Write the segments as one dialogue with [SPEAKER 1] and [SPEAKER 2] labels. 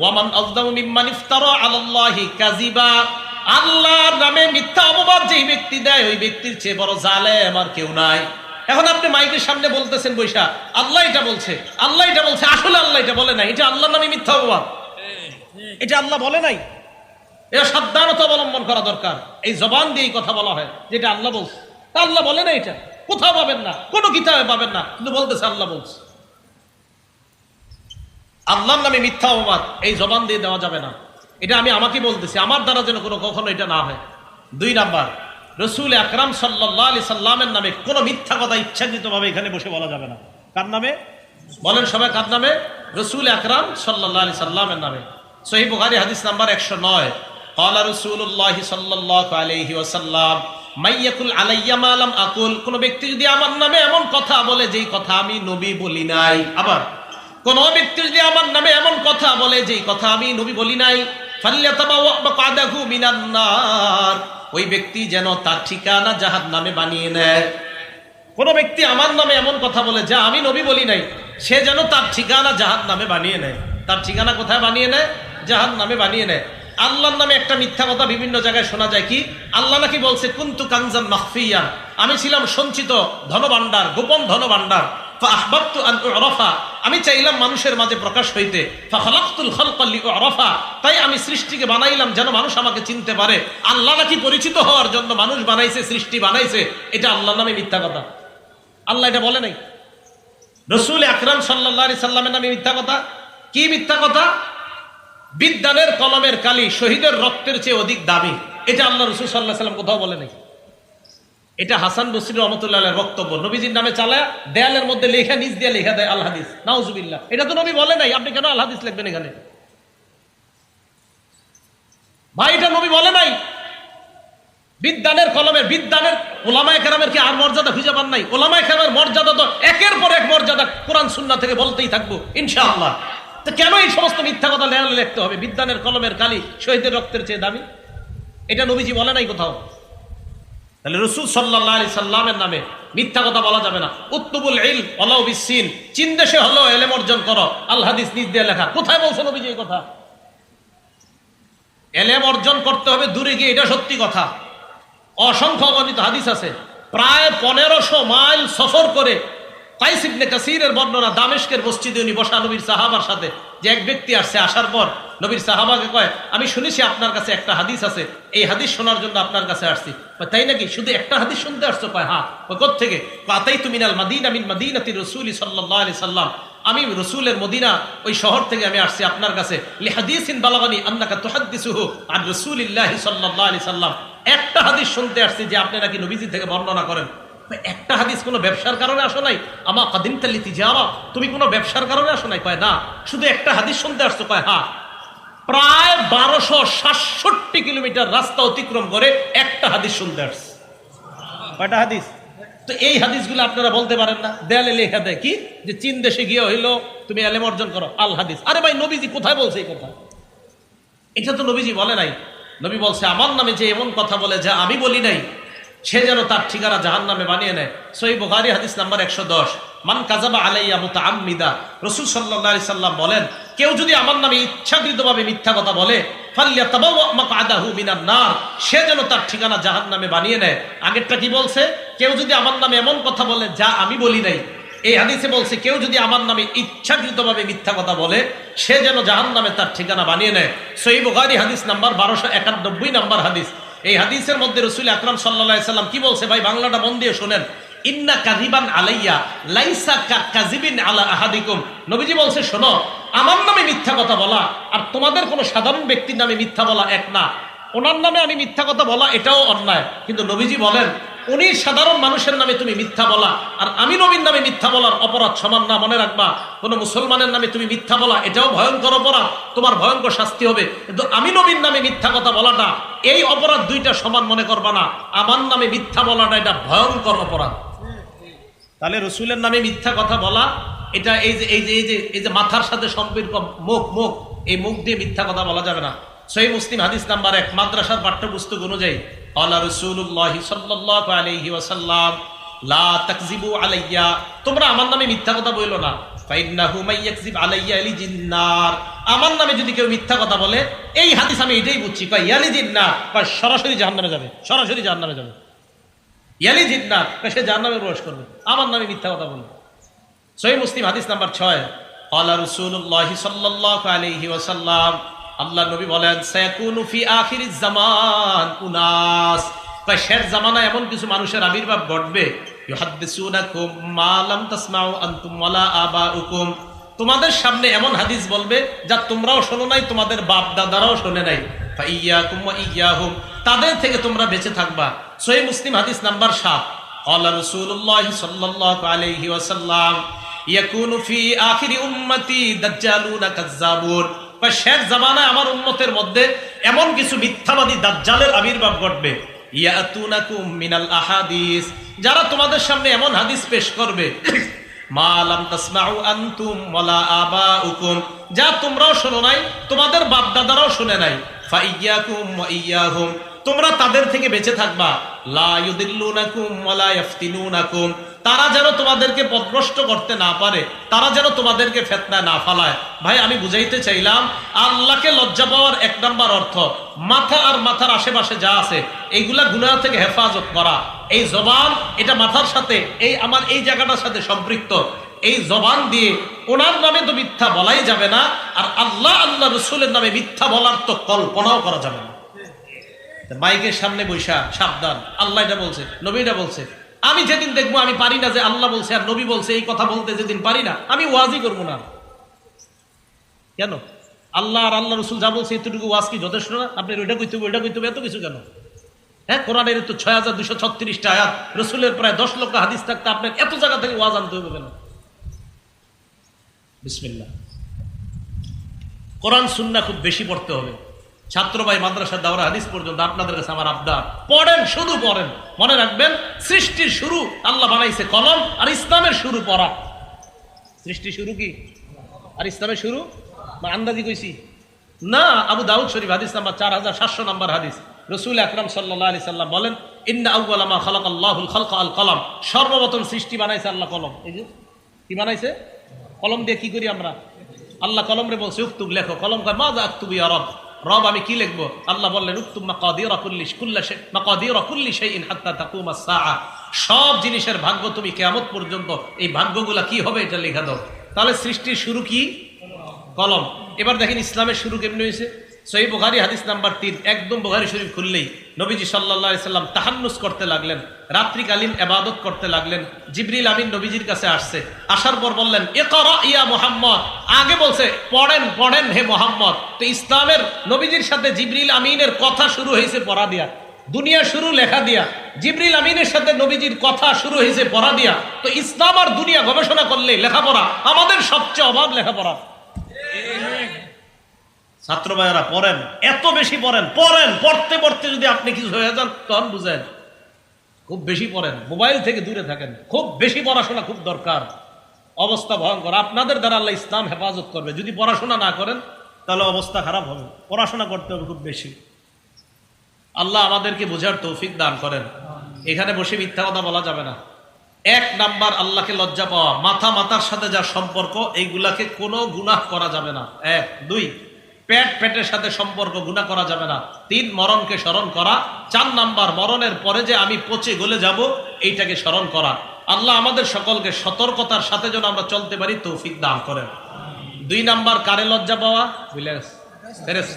[SPEAKER 1] ওয়ামান মিম্মান ইফতারা আলাল্লাহি কাযিবা। আল্লাহর নামে মিথ্যা অপবাদ যেই ব্যক্তি দেয়, ওই ব্যক্তির চেয়ে বড় জালেম আর কেউ নাই। এখন আপনি মাইকের সামনে বলতেছেন বৈশা, আল্লাহ এটা বলছে, আল্লাহ এটা বলছে, আসলে আল্লাহ এটা বলে নাই। এটা আল্লাহর নামে মিথ্যা অপবাদ। এটা আল্লাহ বলে নাই। এটা সাবধানতা অবলম্বন করা দরকার। এই জবান দিয়ে কথা বলা হয় যেটা আল্লাহ বলছে। আল্লাহ বলে না এটা। কোথাও পাবেন না, কোনো কিতাবে পাবেন না, কিন্তু বলতেছে আল্লাহ বলছে। আল্লাহর নামে মিথ্যা অপবাদ, এই জবান দিয়ে দেওয়া যাবে না। এটা আমি আমাকে বলতেছি, আমার দ্বারা যেন কোনো কখনো এটা না হয়। দুই নাম্বার, রসুল আকরাম সাল্লাহ আলি সাল্লামের নামে কোনো মিথ্যা কথা ইচ্ছাকৃতভাবে এখানে বসে বলা যাবে না। কার নামে? বলেন সবাই কার নামে? রসুল আকরাম সাল্লাহ আলি সাল্লামের নামে। সহি বুখারি, হাদিস নাম্বার একশো নয়। কলা রসুল্লাহ সাল্লাহ আলহি ওসাল্লাম মাইয়াকুল আলাইয়াম আলম আকুল কোনো ব্যক্তি যদি আমার নামে এমন কথা বলে, যেই কথা আমি নবী বলি নাই। আবার কোন ব্যক্তি যদি আমার নামে এমন কথা বলে যে কথা আমি নবী বলি নাই ওই ব্যক্তি যেন তার ঠিকানা জাহান নামে বানিয়ে নেয়। কোন ব্যক্তি আমার নামে এমন কথা বলে, যা আমি নবী বলি নাই, সে যেন তার ঠিকানা জাহান নামে বানিয়ে নেয়। তার ঠিকানা কোথায় বানিয়ে নেয়? জাহান নামে বানিয়ে নেয়। আল্লাহর নামে একটা মিথ্যা কথা বিভিন্ন জায়গায় শোনা যায় কি? আল্লাহ নাকি বলছে, কুন্তু কানজান মাহফিয়া আমি ছিলাম সঞ্চিত ধনভাণ্ডার, গোপন ধনভাণ্ডার। আমি চাইলাম মানুষের মাঝে প্রকাশ হইতে। তাই আমি সৃষ্টিকে বানাইলাম যেন মানুষ আমাকে চিনতে পারে। আল্লাহ নাকি পরিচিত হওয়ার জন্য মানুষ বানাইছে, সৃষ্টি বানাইছে। এটা আল্লাহর নামে মিথ্যা কথা। আল্লাহ এটা বলে নাই। রসুল আকরাম সাল্লাহ সাল্লামের নামে মিথ্যা কথা। কি মিথ্যা কথা? বিদ্যানের কলমের কালি শহীদের রক্তের চেয়ে অধিক দামি। এটা আল্লাহ রসুল সাল্লাহ সাল্লাম কোথাও বলে নাই। এটা হাসান বসির রহমতুল্লাহ বক্তব্য। নবীজির নামে চালায় দেয়ালের মধ্যে লেখা নিজ দিয়ে লেখা দেয় আল হাদিস। নাউজুবিল্লাহ। এটা তো নবী বলে নাই। আপনি কেন আল হাদিস লিখবেন এখানে? ভাই, এটা নবী বলে নাই। বিদ্যানের কলমের বিদ্যানের ওলামায় কেরামের কি আর মর্যাদা খুঁজে পান নাই? ওলামায় কেরামের মর্যাদা তো একের পর এক মর্যাদা কোরআন সুন্না থেকে বলতেই থাকব, ইনশাআল্লাহ। তো কেন এই সমস্ত মিথ্যা কথা লিখতে হবে? বিদ্যানের কলমের কালি শহীদের রক্তের চেয়ে দামি। এটা নবীজি বলে নাই কোথাও। তাহলে রসুল সাল্লাহ সাল্লামের নামে মিথ্যা কথা বলা যাবে না। উত্তবুল ইল অলাউ বিসিন চীন দেশে হলো এলেম অর্জন করো। আল হাদিস নিজ দিয়ে লেখা। কোথায় বলছে নবীজি এই কথা? এলেম অর্জন করতে হবে দূরে গিয়ে, এটা সত্যি কথা। অসংখ্য অগণিত হাদিস আছে। প্রায় পনেরোশো মাইল সফর করে কাইস ইবনে কাসিরের বর্ণনা দামেশকের মসজিদে উনি বসা নবীর সাহাবার সাথে। যে এক ব্যক্তি আসছে, আসার পর নবীর সাহাবাকে কয়, আমি শুনেছি আপনার কাছে একটা হাদিস আছে, এই হাদিস শোনার জন্য আপনার কাছে আসছি। তাই নাকি? শুধু একটা হাদিস শুনতে আসছো? কয় হ্যাঁ। কোথ থেকে কাতাই তুমিনাল মাদিনা মিন মাদিনাতি রসুলি সাল্লাহ আলি সাল্লাম। আমি রসুলের মদিনা, ওই শহর থেকে আমি আসছি আপনার কাছে। একটা হাদিস শুনতে আসছি যে আপনি নাকি নবীজি থেকে বর্ণনা করেন। একটা হাদিস, কোনো ব্যবসার কারণে আসো নাই? আমা কাদিম তাল্লিতি যাওয়া তুমি কোনো ব্যবসার কারণে আসো নাই? কয়, না। শুধু একটা হাদিস শুনতে আসছো, কয় হ্যাঁ প্রায় বারোশো সাতষট্টি কিলোমিটার রাস্তা অতিক্রম করে একটা হাদিস শুনতে আসছে। কয়টা হাদিস? তো এই হাদিসগুলো আপনারা বলতে পারেন না। দেয়ালে লেখা দেয় কি? যে চীন দেশে গিয়ে হইল, তুমি এলেম অর্জন করো। আল হাদিস। আরে ভাই, নবীজি কোথায় বলছে এই কথা? এটা তো নবীজি বলে নাই। নবী বলছে, আমার নামে যে এমন কথা বলে যা আমি বলি নাই সে যেন তার ঠিকানা জাহান নামে বানিয়ে নেয়। সই বুখারি হাদিস নাম্বার একশো দশ। মান কাজাবা আলাইয়া মুতা আমিদা রসুল সাল্লাহ সাল্লাম বলেন, কেউ যদি আমার নামে ইচ্ছাকৃতভাবে মিথ্যা কথা বলে সে যেন তার ঠিকানা জাহান নামে বানিয়ে নেয়। আগেরটা কি বলছে? কেউ যদি আমার নামে এমন কথা বলে, যা আমি বলি নাই। এই হাদিসে বলছে, কেউ যদি আমার নামে ইচ্ছাকৃতভাবে মিথ্যা কথা বলে, সে যেন জাহান নামে তার ঠিকানা বানিয়ে নেয়। সই বুখারি হাদিস নাম্বার বারোশো একানব্বই নাম্বার হাদিস। এই হাদিসের মধ্যে রসুল আকরাম সাল্লা সাল্লাম কি বলছে, ভাই, বাংলাটা মন দিয়ে শোনেন। ইন্না কাজিবান আলাইয়া লাইসা কাজিবিন আলা আহাদিকুম। নবীজি বলছে, শোনো, আমার নামে মিথ্যা কথা বলা আর তোমাদের কোনো সাধারণ ব্যক্তির নামে মিথ্যা বলা এক না। ওনার নামে আমি মিথ্যা কথা বলা এটাও অন্যায়। কিন্তু নবীজি বলেন উনি সাধারণ মানুষের নামে তুমি মিথ্যা বলা, আর আমি নবীর নামে মিথ্যা বলার অপরাধ সমান না, মনে রাখবা, কোনো মুসলমানের নামে তুমি মিথ্যা বলা, এটাও ভয়ঙ্কর অপরাধ, তোমার ভয়ঙ্কর শাস্তি হবে। কিন্তু আমি নবীর নামে মিথ্যা কথা বলাটা, এই অপরাধ দুইটা সমান মনে করবা না, আমার নামে মিথ্যা বলাটা এটা ভয়ঙ্কর অপরাধ। তাহলে রসুলের নামে মিথ্যা কথা বলা, এটা এই যে এই যে এই যে এই যে মাথার সাথে সম্পর্ক, মুখ মুখ, এই মুখ দিয়ে মিথ্যা কথা বলা যাবে না। সেই মুসলিম হাদিস নাম্বার এক, মাদ্রাসার পাঠ্যপুস্তক অনুযায়ী আল্লাহ রসুল্লাহ সাল্লাহ আলহি ওয়াসাল্লাম লা তাকজিবু আলাইয়া তোমরা আমার নামে মিথ্যা কথা বইলো না। আমার নামে যদি কেউ মিথ্যা কথা বলে, এই হাদিস আমি এটাই বুঝছি, কয় ইয়ালিজিন্নার কয় সরাসরি জাহান্নামে যাবে, সরাসরি জাহান্নামে যাবে। ইয়ালিজিন্নার কয় সে জাহান্নামে প্রবেশ করবে, আমার নামে মিথ্যা কথা বলবে। সহি মুসলিম হাদিস নাম্বার ছয় আল্লাহ রসুল্লাহ সাল্লাহ আলহি ওসাল্লাম আল্লাহ নবী বলেন সায়াকুনু ফি আখির জামান উনাস তাই শেষ জামানায় এমন কিছু মানুষের আবির্ভাব ঘটবে ইউহাদ্দিসুনাকুম মা লাম তাসমাউ আনতুম ওয়ালা আবাউকুম তোমাদের সামনে এমন হাদিস বলবে যা তোমরাও শোনো নাই তোমাদের বাপ দাদারাও শোনে নাই ফাইয়াকুম ওয়া ইয়াহুম তাদের থেকে তোমরা বেঁচে থাকবা সহি মুসলিম হাদিস নাম্বার সাত قال رسول الله صلى الله عليه وسلم يكون في آخر أمتي دجالون كذابون বা শেষ জামানায় আমার উন্মতের মধ্যে এমন কিছু মিথ্যাবাদী দাজ্জালের আবির্ভাব ঘটবে। মিনাল আহাদিস। যারা তোমাদের সামনে এমন হাদিস পেশ করবে যা তোমরাও শোনো নাই, তোমাদের বাপ দাদারাও শুনে নাই। তোমরা তাদের থেকে বেঁচে থাকবা। তারা যেন তোমাদেরকে পথভ্রষ্ট করতে না পারে, তারা যেন তোমাদেরকে ফেতনায় না ফালায়। ভাই, আমি বুঝাইতে চাইলাম, আল্লাহকে লজ্জা পাওয়ার এক নাম্বার অর্থ, মাথা আর মাথার আশেপাশে যা আছে, এইগুলা গুনাহ থেকে হেফাজত করা। এই জবান, এটা মাথার সাথে, এই আমার এই জায়গাটার সাথে সম্পৃক্ত। এই জবান দিয়ে ওনার নামে তো মিথ্যা বলাই যাবে না, আর আল্লাহ আল্লাহ রসুলের নামে মিথ্যা বলার তো কল্পনাও করা যাবে না। মাইকের সামনে বৈশা, সাবধান। আল্লাহ এটা বলছে, নবী এটা বলছে। আমি যেদিন দেখব, আমি পারি না যে আল্লাহ বলছে আর নবী বলছে, এই কথা বলতে যেদিন পারি না, আমি ওয়াজই করব না। কেন? আল্লাহ আর আল্লাহ রসুল যা বলছে, এতটুকু ওয়াজ কি যথেষ্ট না? আপনি ওইটা কইতে হবে ওইটা কইতে হবে এত কিছু কেন? হ্যাঁ কোরআনের তো ছয় হাজার দুশো ছত্রিশটা আয়াত, রসুলের প্রায় দশ লক্ষ হাদিস থাকতে আপনার এত জায়গা থেকে ওয়াজ আনতে হবে কেন? বিসমিল্লা কোরআন সুন্না খুব বেশি পড়তে হবে। ছাত্র ভাই মাদ্রাসা দাওরা হাদিস পর্যন্ত আপনাদের কাছে আমার আবদার। পড়েন, শুধু পড়েন। মনে রাখবেন, সৃষ্টির শুরু আল্লাহ বানাইছে কলম আর ইসলামের শুরু পড়া। সৃষ্টি শুরু কি? আর ইসলামের শুরু? আন্দাজি কইছি। না, আবু দাউদ শরীফ হাদিস নাম্বার চার হাজার সাতশো নাম্বার হাদিস। রসুল আকরাম সাল্লাহ আলি সাল্লাম বলেন, ইন্না আউ্লামা খালাক আল্লাহুল খালক আল কলম। সর্বপ্রথম সৃষ্টি বানাইছে আল্লাহ কলম। এই যে, কি বানাইছে? কলম দিয়ে কি করি আমরা? আল্লাহ কলম রে বলছে উক্তুব লেখো। কলম কয়, মা যা তুমি রব। রব, আমি কি লিখব? আল্লাহ বললেন সাআ। সব জিনিসের ভাগ্য তুমি কেমন পর্যন্ত, এই ভাগ্যগুলা কি হবে এটা লেখা দাও। তাহলে সৃষ্টির শুরু কি? কলম। এবার দেখেন ইসলামের শুরু কেমনি হয়েছে? সহি বুখারি, হাদিস নাম্বার তিন। একদম বুখারি শরীফ খুললেই নবীজি সাল্লাহ সাল্লাম তাহান্নুস করতে লাগলেন, রাত্রিকালীন এবাদত করতে লাগলেন, জিবরিল আমিন নবীজির কাছে আসছে, আসার পর বললেন এ ইয়া মোহাম্মদ। আগে বলছে, পড়েন পড়েন হে মোহাম্মদ। তো ইসলামের নবীজির সাথে জিবরিল আমিনের কথা শুরু হয়েছে পড়া দিয়া, দুনিয়া শুরু লেখা দিয়া, জিবরিল আমিনের সাথে নবীজির কথা শুরু হয়েছে পড়া দিয়া, তো ইসলাম আর দুনিয়া গবেষণা করলে লেখাপড়া আমাদের সবচেয়ে অভাব লেখাপড়া। ছাত্র ভাইয়েরা পড়েন, এত বেশি পড়েন পড়েন, পড়তে পড়তে যদি আপনি কিছু হয়ে যান, তখন বুঝেন, খুব বেশি পড়েন, মোবাইল থেকে দূরে থাকেন, খুব বেশি পড়াশোনা খুব দরকার, অবস্থা ভয়ঙ্কর। আপনাদের দ্বারা আল্লাহ ইসলাম হেফাজত করবে, যদি পড়াশোনা না করেন, তাহলে অবস্থা খারাপ হবে, পড়াশোনা করতে হবে খুব বেশি। আল্লাহ আমাদেরকে বোঝার তৌফিক দান করেন। এখানে বসে মিথ্যা কথা বলা যাবে না। এক নাম্বার আল্লাহকে লজ্জা পাওয়া মাথা মাথার সাথে যা সম্পর্ক, এইগুলাকে কোনো গুনাহ করা যাবে না। এক, দুই পেট পেটের সাথে সম্পর্ক গুণা করা যাবে না। তিন মরণকে স্মরণ করা। চার নাম্বার মরণের পরে যে আমি পচে গলে যাব এইটাকে স্মরণ করা। আল্লাহ আমাদের সকলকে সতর্কতার সাথে যেন আমরা চলতে পারি তৌফিক দান করেন। দুই নাম্বার কারে লজ্জা পাওয়া?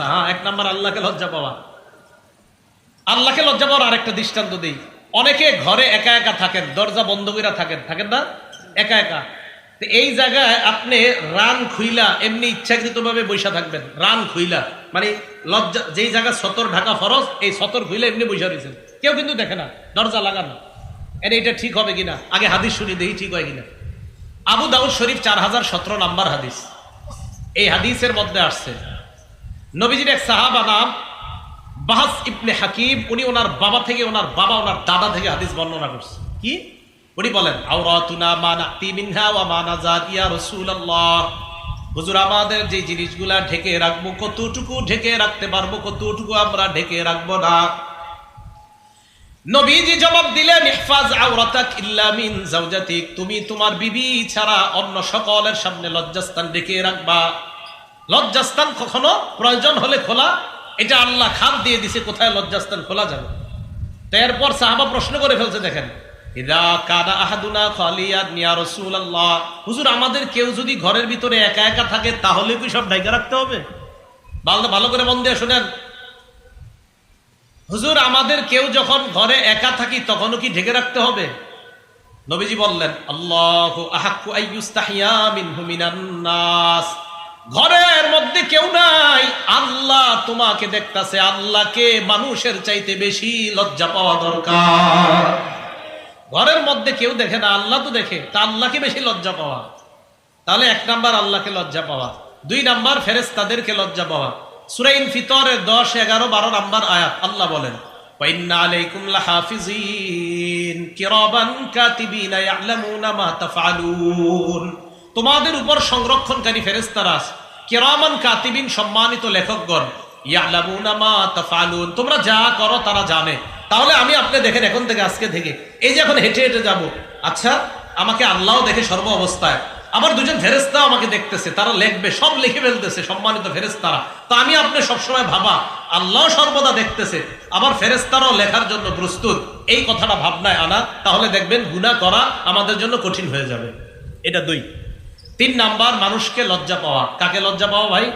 [SPEAKER 1] হ্যাঁ এক নাম্বার আল্লাহকে লজ্জা পাওয়া। আল্লাহকে লজ্জা পাওয়ার আরেকটা দৃষ্টান্ত দিই। অনেকে ঘরে একা একা থাকেন দরজা বন্ধ করে থাকেন। থাকেন না? একা একা। এই জায়গায় আপনি রান খুইলা, এমনি ইচ্ছাকৃতভাবে বৈশা থাকবেন। রান খুইলা। মানে লজ্জা, যেই জায়গা সতর ঢাকা ফরজ, এই সতর খুইলা এমনি বৈশা রয়েছেন কেউ কিন্তু দেখে না, দরজা লাগানো। এর এটা ঠিক হবে কিনা? আগে হাদিস শুনি দেখি ঠিক হয় কিনা। আবু দাউদ শরীফ চার হাজার সতেরো নাম্বার হাদিস। এই হাদিসের মধ্যে আসছে, নবীজির এক সাহাবা নাম বাহাস ইবনে হাকিম, উনি ওনার বাবা থেকে, ওনার বাবা, ওনার দাদা থেকে হাদিস বর্ণনা করছে। কি? উনি বলেন, আওরাতুনা মা নাতি মিনহা ওয়া মা নাজাত ইয়া রাসূলুল্লাহ। হুজুর, আমাদের যে জিনিসগুলা ঢেকে রাখব, কতটুকু ঢেকে রাখতে পারব, কতটুকু আমরা ঢেকে রাখব না? নবীজি জবাব দিলেন, ইহফাজ আওরাতাক ইল্লা মিন জাওজাতিক। তুমি তোমার বিবি ছাড়া অন্য সকলের সামনে লজ্জাস্থান রেখে রাখবা। লজ্জাস্থান কখনো প্রয়োজন হলে খোলা। এটা আল্লাহ খাদ দিয়ে দিছে, কোথায় লজ্জাস্থান খোলা যাবে? তো এরপর সাহাবা প্রশ্ন করে ফেলছে, দেখেন হুজুর, আমাদের কেউ যদি ঘরের ভিতরে একা একা থাকে, তাহলে কি সব ঢাকা রাখতে হবে? ভালো ভালো করে মন দিয়ে শুনেন। হুজুর, আমাদের কেউ যখন ঘরে একা থাকি, তখনও কি ঢেকে রাখতে হবে? নবীজি বললেন, আল্লাহ ঘরের মধ্যে কেউ নাই। আল্লাহ তোমাকে দেখতাছে। আল্লাহকে মানুষের চাইতে বেশি লজ্জা পাওয়া দরকার। ঘরের মধ্যে কেউ দেখে না, আল্লাহ তো দেখে, তা আল্লাহকে বেশি লজ্জা পাওয়া। তাহলে এক নাম্বার আল্লাহকে লজ্জা পাওয়া, দুই নাম্বার ফেরেস তাদেরকে লজ্জা পাওয়া। সুরাইন ফিতরের দশ, এগারো, বারো নাম্বার আয়াত আল্লাহ বলেন তোমাদের উপর সংরক্ষণকারী ফেরেস্তারা কেরামান কাতিবিন সম্মানিত লেখকগণ তাফালুন তোমরা যা করো তারা জানে। তাহলে আমি আপনি দেখেন এখন থেকে আজকে থেকে। এই যে এখন হেঁটে হেঁটে যাব। আচ্ছা আমাকে আল্লাহও দেখে সর্ব অবস্থায়। আবার দুজন ফেরেস্তা আমাকে দেখতেছে, তারা লিখবে, সব লিখে ফেলতেছে, সম্মানিত ফেরেস্তারা তো আমি আপনি সবসময় ভাবা, আল্লাহ সর্বদা দেখতেছে, আবার ফেরেস্তারাও লেখার জন্য প্রস্তুত। এই কথাটা ভাবনায় আনা, তাহলে দেখবেন গুনাহ করা আমাদের জন্য কঠিন হয়ে যাবে। এটা দুই। তিন নাম্বার, মানুষকে লজ্জা পাওয়া। কাকে লজ্জা পাওয়া ভাই?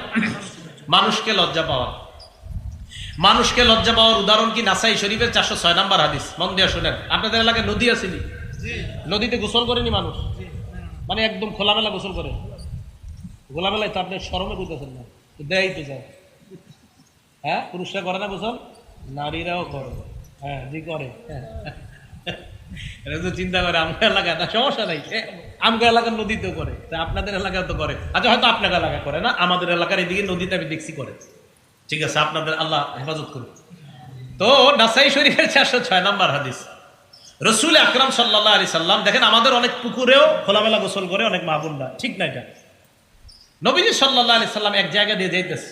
[SPEAKER 1] মানুষকে লজ্জা পাওয়া। মানুষকে লজ্জা পাওয়ার উদাহরণ কি নাসাই শরীফের চারশো ছয় নাম্বার হাদিস? মন দিয়ে শুনেন। আপনাদের এলাকায় নদী আসেনি নদীতে গোসল করেনি মানুষ? মানে একদম খোলামেলা গোসল করে। খোলামেলায় তো আপনি সরমে করতেছেন না। দেয় তো যায়। হ্যাঁ? পুরুষরা করে না গোসল? নারীরাও করে। হ্যাঁ জি করে। হ্যাঁ। এটা তো চিন্তা করে আমগো এলাকায় না সমস্যা নাই। এ, আমগো এলাকার নদীতেও করে। তা আপনাদের এলাকায় তো করে। আচ্ছা হয়তো আপনার এলাকা করে না আমাদের এলাকার এদিকে নদীতে আমি দেখছি করে। ঠিক আছে, আপনাদের আল্লাহ হেফাজত করুন তো নাসাই শরীফের চারশো ছয় নাম্বার হাদিস। রসুল আকরাম সাল্লাহ আলি সাল্লাম, দেখেন আমাদের অনেক পুকুরেও খোলামেলা গোসল করে অনেক মাহবুল্লাহ ঠিক না এটা? নবীজি সাল্লাহ আলি সাল্লাম এক জায়গা দিয়ে যাইতেছে।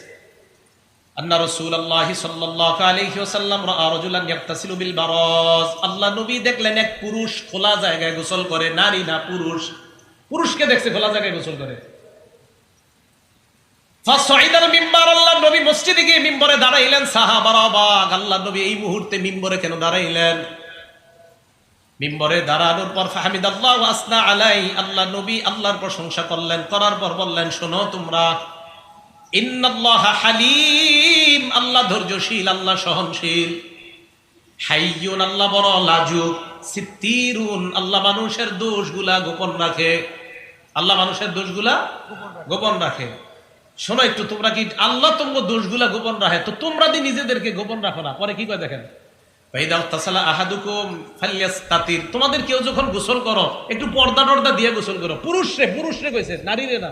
[SPEAKER 1] আন্না রাসূলুল্লাহি সাল্লাল্লাহু আলাইহি ওয়াসাল্লাম রাআ রাজুলান ইয়াগতাসিলু বিল বারাজ। আল্লাহ নবী দেখলেন এক পুরুষ খোলা জায়গায় গোসল করে, নারী না পুরুষ। পুরুষকে দেখছে খোলা জায়গায় গোসল করে। আল্লাহ নবী মিম্বরে দাঁড়াইলেন। আল্লাহ নবী এই মুহূর্তে মিম্বরে কেন দাঁড়াইলেন? মিম্বরে দাঁড়ানোর পর আল্লাহ আলাই, আল্লাহ নবী আল্লাহর প্রশংসা করলেন, করার পর বললেন, শোনো তোমরা আল্লাহ ধৈর্যশীল, আল্লাহ সহনশীল। আল্লাহ বড় লাজুক আল্লাহ মানুষের দোষগুলা গোপন রাখে। আল্লাহ মানুষের দোষগুলা গোপন রাখে। শোনো একটু, তোমরা কি আল্লাহ তোমার দোষগুলা গোপন রাখে? তো তোমরা দি নিজেদেরকে গোপন রাখো না। পরে কি করে দেখেন? তোমাদের কেউ যখন গোসল করো, একটু পর্দা টর্দা দিয়ে গোসল করো। পুরুষ রে পুরুষ রে কইছে, নারী রে না।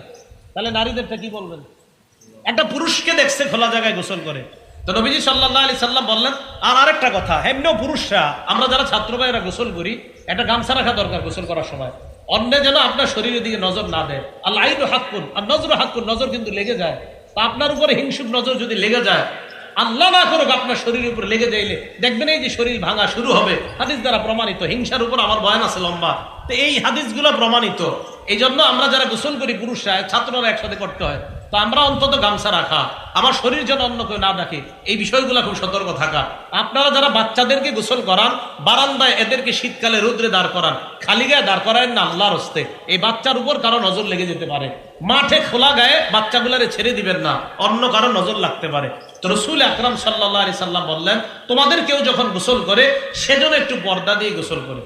[SPEAKER 1] তাহলে নারীদেরটা কি বলবেন? একটা পুরুষকে দেখছে, খোলা জায়গায় গোসল করে। তো নবীজি সাল্লাহ আলি সাল্লাম বললেন, আর আরেকটা কথা এমনিও পুরুষরা, আমরা যারা ছাত্র ভাইয়েরা গোসল করি, একটা গামছা রাখা দরকার গোসল করার সময়। অন্য যেন আপনার শরীরের দিকে নজর না দেয়। আল্লাহ আইনও হাক্কুন, আর নজর হাক্কুন, নজর কিন্তু লেগে যায়। তা আপনার উপরে হিংসুক নজর যদি লেগে যায়, আল্লাহ না করুক আপনার শরীরের উপর লেগে যাইলে, দেখবেন এই যে শরীর ভাঙা শুরু হবে। হাদিস দ্বারা প্রমাণিত, হিংসার উপর আমার বয়ান আছে লম্বা। তো এই হাদিসগুলো প্রমাণিত। এই জন্য আমরা যারা গোসল করি, পুরুষরা, ছাত্ররা একসাথে করতে হয়। তো আমরা অন্তত গামছা রাখা। আমার শরীর যেন অন্য কেউ না দেখে, এই বিষয়গুলো খুব সতর্ক থাকা। আপনারা যারা বাচ্চাদেরকে গোসল করান, বারান্দায় এদেরকে শীতকালে রোদ্রে দাঁড় করান, খালি গায়ে দাঁড় করায় না, আল্লাহর হস্তে। এই বাচ্চার উপর কারও নজর লেগে যেতে পারে। মাঠে খোলা গায়ে বাচ্চাগুলারে ছেড়ে দিবেন না, অন্য কারও নজর লাগতে পারে। তো রসুল আকরাম সাল্লাহ আলি সাল্লাম বললেন, তোমাদের কেউ যখন গোসল করে, সেজন্য একটু পর্দা দিয়ে গোসল করে।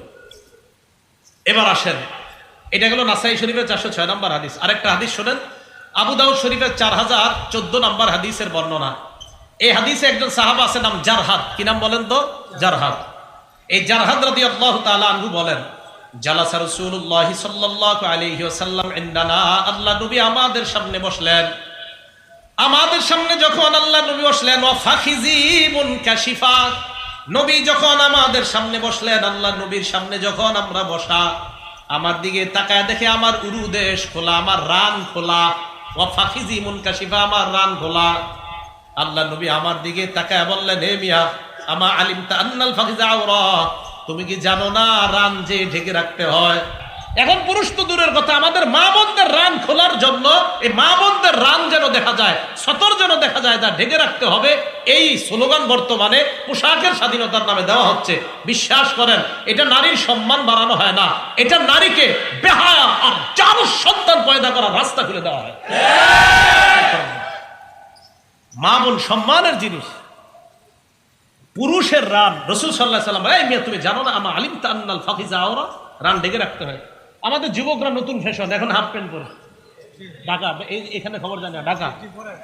[SPEAKER 1] এবার আসেন। এটা গেল নাসাই শরীফের চারশো ছয় নম্বর হাদিস। আরেকটা হাদিস শোনেন। আবু দাউদ শরীফের চার হাজার চোদ্দ নম্বর হাদিসের বর্ণনা। এই হাদিসে একজন সাহাবা আছে, নাম জারহাদ কি নাম বলেন তো? জারহাদ এই জারহাদ রাদি আল্লাহ আনহু বলেন, জালাসা আলাইহি ওয়াসাল্লাম ইনদানা, আল্লাহ নবী আমাদের সামনে বসলেন। আমাদের সামনে যখন আল্লাহ নবী বসলেন, ওয়া ফাখিজিবুন কাশিফা। নবী যখন আমাদের সামনে বসলেন, আল্লাহ নবীর সামনে যখন আমরা বসা, আমার দিকে তাকায় দেখে আমার উরু দেশ খোলা, আমার রান খোলা। ও ফাখিজি মুনকাশিফা, আমার রান খোলা আল্লাহ নবী আমার দিকে তাকায় বললেন হে মিয়া, আমা আলিম আন্নাল ফাকিজা আওরা? তুমি কি জানো না রান যে ঢেকে রাখতে হয়? এখন পুরুষ তো দূরের কথা, আমাদের মা বোনদের রান খোলার জন্য, এই মা বোনদের রান যেন দেখা যায়, সতর যেন দেখা যায়, তা ঢেকে রাখতে হবে। এই স্লোগান বর্তমানে পোশাকের স্বাধীনতার নামে দেওয়া হচ্ছে। বিশ্বাস করেন, এটা নারীর সম্মান বাড়ানো হয় না। এটা নারীকে বেহায়া আর চারু সন্তান পয়দা করার রাস্তা খুলে দেওয়া হয়। মা বোন সম্মানের জিনিস। পুরুষের রান, রসুল সাল্লাহ সাল্লাম এই মেয়ে, তুমি জানো না আমার আলিম তান্নাল ফাকিজা ওরা রান ডেকে রাখতে হয়। আমাদের যুবকরা নতুন ফ্যাশন এখন হাফ প্যান্ট পরে। ঢাকা এখানে খবর জানি ঢাকা।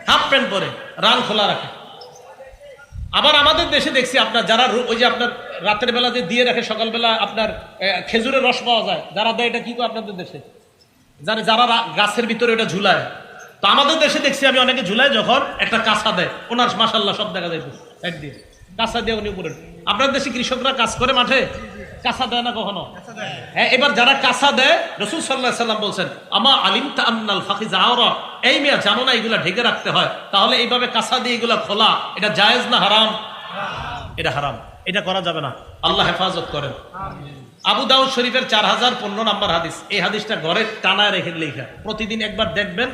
[SPEAKER 1] হাফ প্যান্ট পরে, রান খোলা রাখে। আবার আমাদের দেশে দেখছি আপনার যারা ওই যে আপনার রাতের বেলা যে দিয়ে রাখে, সকালবেলা আপনার খেজুরের রস পাওয়া যায়, যারা দেয় এটা কি করে আপনাদের দেশে? যারা যারা গাছের ভিতরে ওটা ঝুলায়। তো আমাদের দেশে দেখছি আমি অনেকে ঝুলায় যখন একটা কাঁচা দেয়। ওনার মাসাল্লাহ সব দেখা যায় একদিন কাঁচা দিয়ে উনি উপরে আপনার দেশে কৃষকরা কাজ করে মাঠে? কাঁচা দেয় না কখনো? হ্যাঁ এবার যারা কাঁচা দেয় রসুল সাল্লাহ সাল্লাম বলছেন আমা আলিম তান্নাল ফাকিজ আওরা? এই মেয়ে জানো না এগুলা ঢেকে রাখতে হয়। তাহলে এইভাবে কাঁচা দিয়ে এগুলা খোলা এটা জায়েজ না হারাম? এটা হারাম। এটা করা যাবে না। আল্লাহ হেফাজত করেন। আবু দাউদ শরীফের চার হাজার পনেরো নাম্বার হাদিস। এই হাদিসটা ঘরে টানায় রেখে লেখা। প্রতিদিন একবার দেখবেন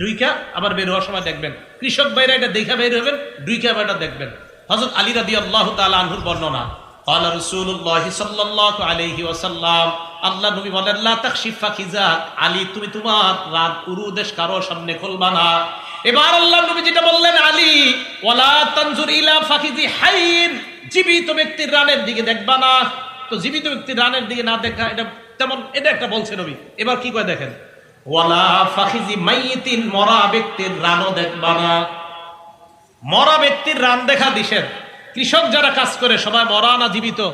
[SPEAKER 1] দুইকা আবার বের হওয়ার সময় দেখবেন। কৃষক বাইরে এটা দেখা বের হবেন দুইকা আবার এটা দেখবেন। হজরত আলী রাদি আল্লাহ তালা আনহুর বর্ণনা। قال رسول الله صلى الله عليه وسلم আল্লাহ নবী বলেন লা তাকশিফ ফাকিজা আলী তুমি তোমার রাগ উরু দেশ কারো সামনে খুলবা না এবার আল্লাহ নবী যেটা বললেন আলী ওয়ালা তানজুর ইলা ফাকিজি হাইন জীবিত ব্যক্তির রানের দিকে দেখবা না তো জীবিত ব্যক্তির রানের দিকে না দেখা এটা তেমন এটা একটা বলছে নবী এবার কি করে দেখেন ওয়ালা ফাখিজি মাইয়িতিন মরা ব্যক্তির রানও দেখবা না মরা ব্যক্তির রান দেখা দিশেন কৃষক যারা কাজ করে, সবাই মরা না জীবিত।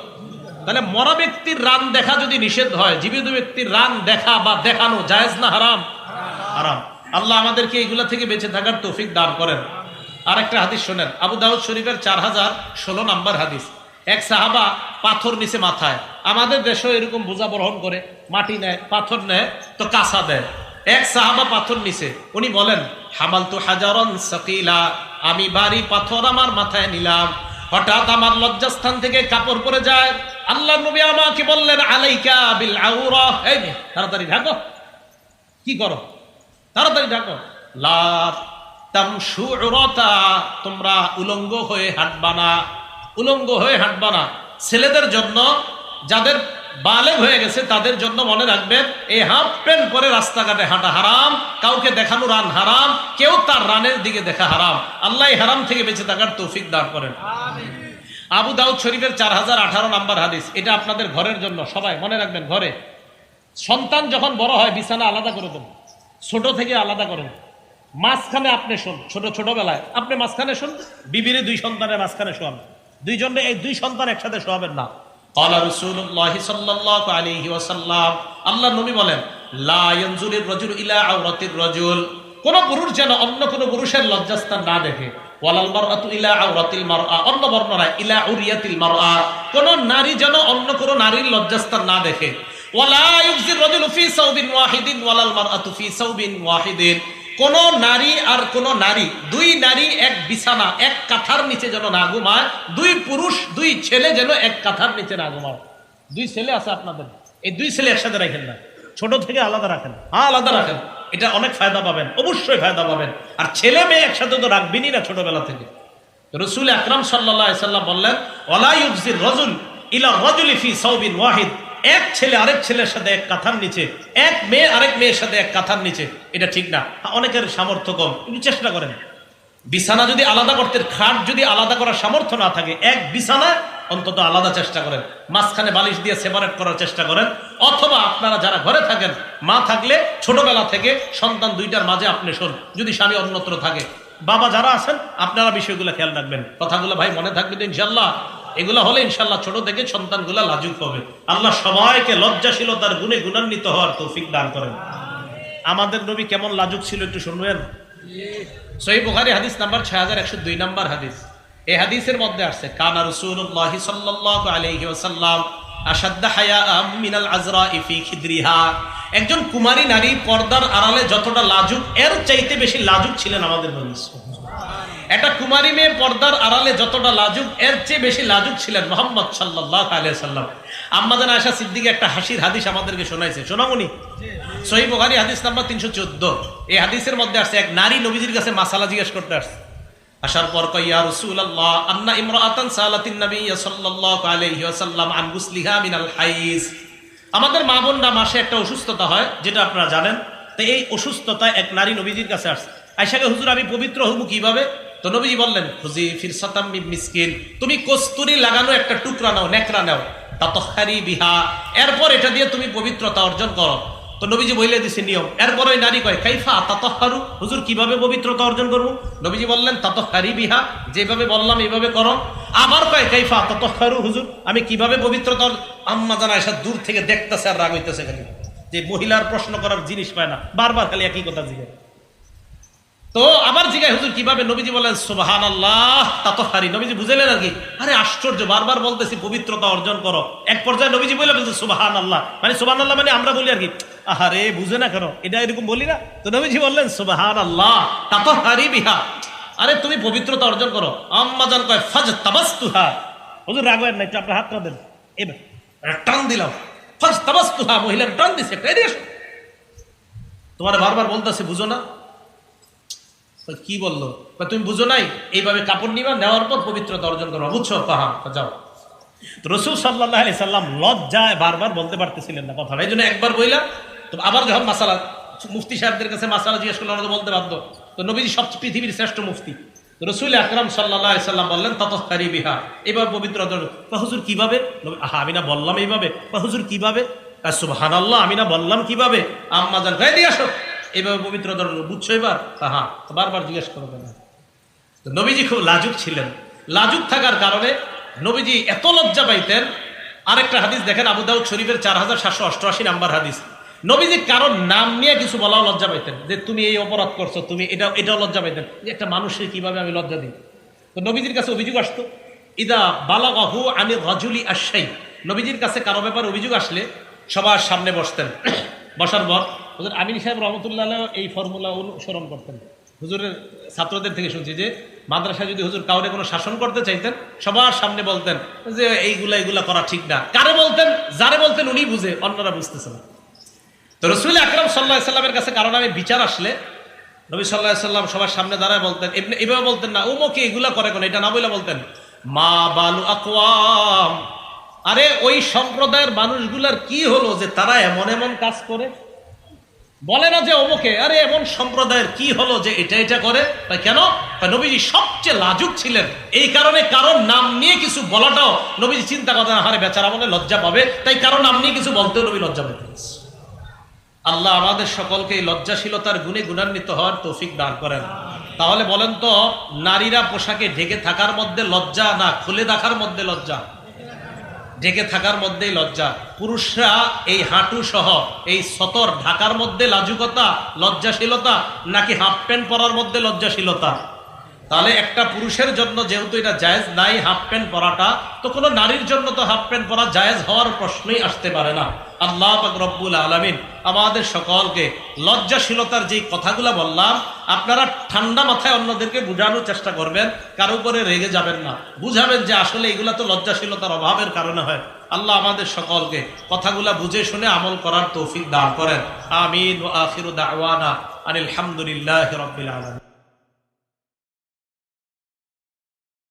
[SPEAKER 1] তাহলে মরা ব্যক্তির রান দেখা যদি নিষেধ হয়, জীবিত ব্যক্তির রান দেখা বা দেখানো জায়েজ না হারাম? হারাম। আল্লাহ আমাদেরকে এইগুলা থেকে বেঁচে থাকার তৌফিক দান করেন। আর একটা হাদিস শোনেন, আবু দাউদ শরীফের চার হাজার ষোলো নাম্বার হাদিস। এক সাহাবা পাথর নিচে মাথায়। আমাদের দেশেও এরকম বোঝা বহন করে, মাটি নেয়, পাথর নেয়, তো কাঁচা দেয়। এক সাহাবা পাথর নিচে, উনি বলেন হামাল তো হাজারন সকিলা, আমি বাড়ি পাথর আমার মাথায় নিলাম হঠাৎ আমার লজ্জাস্থান থেকে কাপড় পরে যায়। আল্লাহ নবী আমাকে বললেন, আলাইকা বিল আউরা। এই তাড়াতাড়ি ঢাকো। কি করো? তাড়াতাড়ি ঢাকো। লা তামশু উরাতা, তোমরা উলঙ্গ হয়ে হাঁটবা না। উলঙ্গ হয়ে হাঁটবা না। ছেলেদের জন্য যাদের বালেগ হয়ে গেছে তাদের জন্য মনে রাখবেন এই হাফ প্যান্ট পরে রাস্তাঘাটে হাঁটা হারাম কাউকে দেখানো রান হারাম কেউ তার রানের দিকে দেখা হারাম। আল্লাহ হারাম থেকে বেঁচে থাকার তৌফিক দান করেন। আবু দাউদ শরীফের চার হাজার আঠারো নাম্বার হাদিস এটা আপনাদের ঘরের জন্য সবাই মনে রাখবেন ঘরে। সন্তান যখন বড় হয় বিছানা আলাদা করে দেন ছোট থেকে আলাদা করেন। মাঝখানে আপনি শোন ছোট ছোটবেলায় আপনি মাঝখানে শোন বিবিরে দুই সন্তানের মাঝখানে শোয়ান। দুইজনে এই দুই সন্তান একসাথে শোয়াবেন না। কলা রসুল্লাহ সাল্লাহ আলিহি ওয়াসাল্লাম আল্লাহ নবী বলেন লাঞ্জুরের রজুল ইলা আওরাতির রজুল কোন পুরুষ যেন অন্য কোন পুরুষের লজ্জাস্থান না দেখে। ইলা আওরাতিল মারআ। অন্য বর্ণনায়, ইলা যেন অন্য কোন নারীর লজ্জাস্থান না দেখে। ওয়ালা ইউজির রজুল ফি সাউবিন ওয়াহিদিন, ওয়ালাল কোন নারী আর কোন নারী, দুই নারী এক বিছানা, এক কাঁথার নিচে যেন না ঘুমায়, দুই পুরুষ, দুই ছেলে যেন এক কাঁথার নিচে না ঘুমায়। দুই ছেলে আছে আপনাদের? এই দুই ছেলে একসাথে রাখেন না। ছোট থেকে আলাদা রাখেন। হ্যাঁ আলাদা রাখেন। এটা অনেক ফায়দা পাবেন, অবশ্যই ফায়দা পাবেন। আর ছেলে মেয়ে একসাথে তো রাখবেনই না ছোটবেলা থেকে। রসুল আকরাম সাল্লাহ সাল্লাম বললেন ওলাইফজির রজুল ইলা রজুল ফি সৌবিন ওয়াহিদ। এক ছেলে আরেক ছেলের সাথে এক কাঁথার নিচে এক মেয়ে আরেক মেয়ের সাথে এক কাঁথার নিচে এটা ঠিক না। হ্যাঁ, অনেকের সামর্থ্য কম একটু চেষ্টা করেন। বিছানা যদি আলাদা করতে খাট যদি আলাদা করার সামর্থ্য না থাকে এক বিছানা অন্তত আলাদা চেষ্টা করেন। মাঝখানে বালিশ দিয়ে সেপারেট করার চেষ্টা করেন। অথবা আপনারা যারা ঘরে থাকেন মা থাকলে ছোটবেলা থেকে সন্তান দুইটার মাঝে আপনি শোন যদি স্বামী অন্যত্র থাকে। বাবা যারা আছেন আপনারা বিষয়গুলো খেয়াল রাখবেন। কথাগুলো ভাই মনে থাকবে তো ইনশাল্লাহ এগুলো হলে ইনশাল্লাহ ছোট থেকে সন্তানগুলা লাজুক হবে। আল্লাহ সবাইকে লজ্জাশীলতার গুণে গুণান্বিত হওয়ার তৌফিক দান করেন। আমাদের নবী কেমন লাজুক ছিল একটু শুনবেন? সহি বুখারী হাদিস নাম্বার ছয় হাজার একশো দুই নাম্বার হাদিস। এই হাদিসের মধ্যে আসছে, কানা রসুল্লাহ সাল্লাল্লাহু আলাইহি ওয়াসাল্লাম আসাদ্দা হায়া আজরা ইফি খিদ্রিহা। একজন কুমারী নারী পর্দার আড়ালে যতটা লাজুক, এর চাইতে বেশি লাজুক ছিলেন আমাদের নবী। একটা কুমারী মেয়ে পর্দার আড়ালে যতটা লাজুক, এর চেয়ে বেশি লাজুক ছিলেন মোহাম্মদ সাল্লাহ আলিয়া সাল্লাম আম্মাদান আয়সা সিদ্দিকে একটা হাসির হাদিস আমাদেরকে শোনাইছে। শোনামুনি? সহি বোখারি, হাদিস নাম্বার তিনশো চোদ্দ। এই হাদিসের মধ্যে আসছে, এক নারী নবীজির কাছে মাসালা জিজ্ঞেস করতে আসছে। আসার পর কয়, ইয়া রাসূলুল্লাহ, আন্না ইমরাআতান সালাতিন নবী সাল্লাল্লাহু আলাইহি ওয়াসাল্লাম আন গুসলিহা মিনাল হাইজ। আমাদের মা বোনরা মাসে একটা অসুস্থতা হয়, যেটা আপনারা জানেন। তো এই অসুস্থতায় এক নারী নবীজির কাছে আসছে। আয়সাকে হুজুর, আমি পবিত্র হব কীভাবে? তো নবীজি বললেন হুজি ফির সাতাম মিসকিন, তুমি কস্তুরি লাগানো একটা টুকরা নাও, নেকড়া নাও তাতহারি বিহা, এরপর এটা দিয়ে তুমি পবিত্রতা অর্জন করো। তো নবীজি বইলে দিছে নিয়ম, এরপর ওই নারী কয়, কাইফা তাতহারু, হুজুর, কীভাবে পবিত্রতা অর্জন করব? নবীজি বললেন তাতহারি বিহা, যেভাবে বললাম, এইভাবে করো। আবার কয়, কাইফা তাতহারু হুজুর, আমি কীভাবে পবিত্রতা আম্মা জানা এসে দূর থেকে দেখতেছে আর রাগ হইতেছে খালি। যে মহিলার প্রশ্ন করার জিনিস পায় না, বারবার খালি একই কথা জিজ্ঞাসা তো আবার জিগায় হুজুর কীভাবে নবীজি বলেন সুবাহান আল্লাহ তাতহারি নবীজি বুঝলেন আর কি। আরে আশ্চর্য, বারবার বলতেছি, পবিত্রতা অর্জন করো। এক পর্যায়ে নবীজি বলে বলছে সুবাহান আল্লাহ মানে সুবাহান আল্লাহ মানে আমরা বলি আর কি। আহারে, বুঝে না কেন? এটা এরকম বলি না? তো নবীজি বললেন সুবাহান আল্লাহ তাতহারি বিহা। আরে, তুমি পবিত্রতা অর্জন করো। আম্মাজান কয় ফাজ তাবাস্তুহা হুজুর রাগবেন না, একটু আপনার হাতটা দেন। এবার টান দিলাম। ফাজ তাবাস্তুহা মহিলার টান দিছে তোমার বারবার বলতেছে, বুঝো না তো কি বলল? তুমি বুঝো নাই? এইভাবে কাপড় নিবা নেওয়ার পর পবিত্রতা অর্জন করো বুঝছ? পাহা যাও। রসুল সাল্লাহ আলি সাল্লাম লজ্জায় বারবার বলতে পারতেছিলেন না কথা এই জন্য একবার বইলা তো আবার যখন মাসালা মুফতি সাহেবদের কাছে মাসালা জিজ্ঞেস করলে তো বলতে বাধ্য। তো নবীজি সব পৃথিবীর শ্রেষ্ঠ মুফতি। রসুল আকরাম সাল্লাহ আলি সাল্লাম বললেন ততকারী বিহা। এইভাবে পবিত্র অর্জন বা হুজুর কীভাবে? আহা আমি না বললাম এইভাবে। বা হুজুর কীভাবে? সুবহান আল্লাহ আমি না বললাম কীভাবে? আম্মা জান গায়ে দিয়ে আসো। এইভাবে পবিত্র ধরন বুঝছ এবার? হ্যাঁ বারবার জিজ্ঞেস করবে না নবীজি খুব লাজুক ছিলেন। লাজুক থাকার কারণে নবীজি এত লজ্জা পাইতেন। আরেকটা হাদিস দেখেন, আবু দাউদ শরীফের চার হাজার সাতশো অষ্টআশি নাম্বার হাদিস। নবীজি কারোর নাম নিয়ে কিছু বলাও লজ্জা পাইতেন। যে তুমি এই অপরাধ করছ, তুমি এটা, এটাও লজ্জা পাইতেন। যে একটা মানুষের কীভাবে আমি লজ্জা দিই? তো নবীজির কাছে অভিযোগ আসতো, ইদা বালাগাহু আমি রাজুলি আশাই নবীজির কাছে কারও ব্যাপারে অভিযোগ আসলে সবার সামনে বসতেন। বসার পর হুজুর আমিন সাহেব রহমতুল্লাহ এই ফর্মুলা অনুসরণ করতেন। হুজুরের ছাত্রদের থেকে শুনছি যে, মাদ্রাসায় যদি হুজুর কাউরে কোনো শাসন করতে চাইতেন, সবার সামনে বলতেন যে, এইগুলা এইগুলা করা ঠিক না। কারে বলতেন? যারে বলতেন উনি বুঝে, অন্যরা বুঝতেছে না। তো রসুল আকরম সাল্লাহ সাল্লামের কাছে কারণ আমি বিচার আসলে, নবী সাল্লাহ সাল্লাম সবার সামনে দাঁড়ায় বলতেন, এমনি, এভাবে বলতেন না ওমকে এগুলা করে কোন? এটা না বলে বলতেন, মা বালু আকওয়াম। আরে, ওই সম্প্রদায়ের মানুষগুলার কি হলো যে, তারা এমন এমন কাজ করে? বলে না যে অমুকে, আরে, এমন সম্প্রদায়ের কি হলো যে এটা এটা করে? তাই কেন? নবীজি সবচেয়ে লাজুক ছিলেন। এই কারণে কারণ নাম নিয়ে কিছু বলাটাও নবীজি চিন্তা করতেন হারে বেচারা মনে লজ্জা পাবে। তাই কারণ নাম নিয়ে কিছু বলতেও নবী লজ্জা পেতেন আল্লাহ আমাদের সকলকে এই লজ্জাশীলতার গুণে গুণান্বিত হওয়ার তৌফিক দান করেন। তাহলে বলেন তো, নারীরা পোশাকে ঢেকে থাকার মধ্যে লজ্জা না খুলে দেখার মধ্যে লজ্জা? ঢেকে থাকার মধ্যেই লজ্জা। পুরুষরা এই হাঁটু সহ এই সতর ঢাকার মধ্যে লাজুকতা, লজ্জাশীলতা, নাকি হাফ প্যান্ট পরার মধ্যে লজ্জাশীলতা? তাহলে একটা পুরুষের জন্য যেহেতু এটা জায়েজ নাই হাফ প্যান্ট পরাটা, তো কোনো নারীর জন্য তো হাফ প্যান্ট পরা জায়েজ হওয়ার প্রশ্নই আসতে পারে না। আল্লাহ পাক রব্বুল আলমিন আমাদের সকলকে লজ্জাশীলতার যেই কথাগুলো বললাম, আপনারা ঠান্ডা মাথায় অন্যদেরকে বোঝানোর চেষ্টা করবেন, কারও উপরে রেগে যাবেন না। বুঝাবেন যে আসলে এগুলা তো লজ্জাশীলতার অভাবের কারণে হয়। আল্লাহ আমাদের সকলকে কথাগুলা বুঝে শুনে আমল করার তৌফিক দান করেন। আমিন ও আখিরু দাওয়ানা আনিল হামদুলিল্লাহ রব্বিল আলমিন।